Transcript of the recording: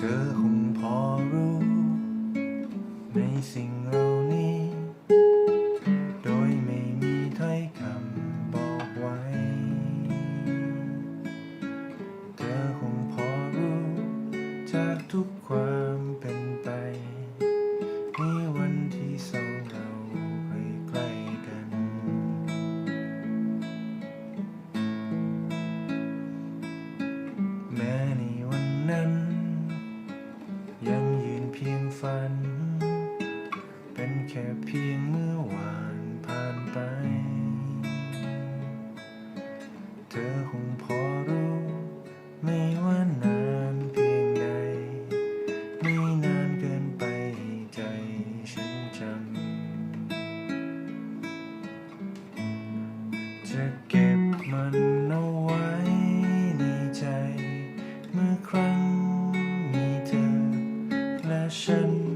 เธอคงพอรู้ ในสิ่งเหล่านี้ โดยไม่มีถ้อยคำบอกไว้ เธอคงพอรู้ จากทุกความเป็นไปมีวันที่สองเราใกล้กัน แม้ในวันนั้น ฝัน เป็นแค่เพียงเมื่อวานผ่านไป เธอคงพอรู้ไม่ว่านานเพียงใด ไม่นานเกินไปให้ใจฉันจำ จะเก็บมัน แ